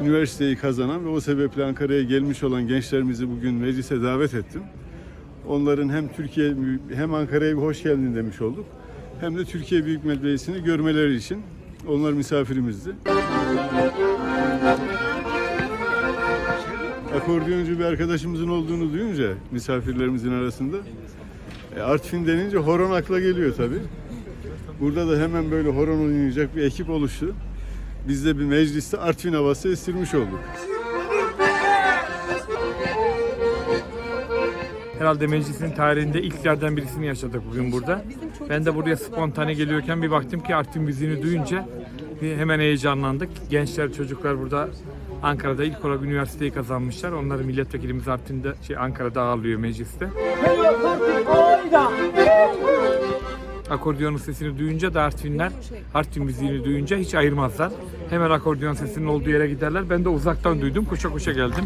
üniversiteyi kazanan ve o sebeple Ankara'ya gelmiş olan gençlerimizi bugün meclise davet ettim. Onların hem Türkiye hem Ankara'ya bir hoş geldin demiş olduk. Hem de Türkiye Büyük Meclisi'ni görmeleri için onlar misafirimizdi. Akordiyoncu bir arkadaşımızın olduğunu duyunca misafirlerimizin arasında e, Artvin denince horon akla geliyor tabii. Burada da hemen böyle horon oynayacak bir ekip oluştu. Biz de bir mecliste Artvin havası estirmiş olduk. Herhalde meclisin tarihinde ilklerden birisini yaşadık bugün burada. Ben de buraya spontane geliyorken bir baktım ki Artvin müziğini duyunca hemen heyecanlandık. Gençler, çocuklar burada Ankara'da ilk olarak üniversiteyi kazanmışlar. Onları milletvekilimiz Artvin'de, şey Ankara'da ağırlıyor mecliste. Akordiyonun sesini duyunca da Artvinler, Artvin müziğini duyunca hiç ayırmazlar. Hemen akordiyon sesinin olduğu yere giderler. Ben de uzaktan duydum, koşa koşa geldim.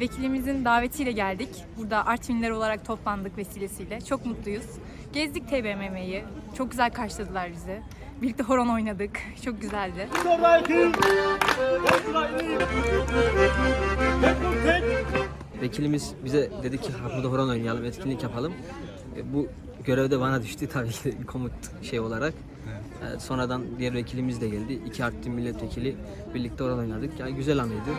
Vekilimizin davetiyle geldik. Burada Artvinler olarak toplandık vesilesiyle. Çok mutluyuz. Gezdik TBMM'yi. Çok güzel karşıladılar bizi. Birlikte horon oynadık. Çok güzeldi. Vekilimiz bize dedi ki "Ha, burada horon oynayalım, etkinlik yapalım. E, Bu görev de bana düştü tabii ki de komut şey olarak. E, Sonradan diğer vekilimiz de geldi. İki Artvin milletvekili birlikte horon oynadık. Yani güzel anıydı.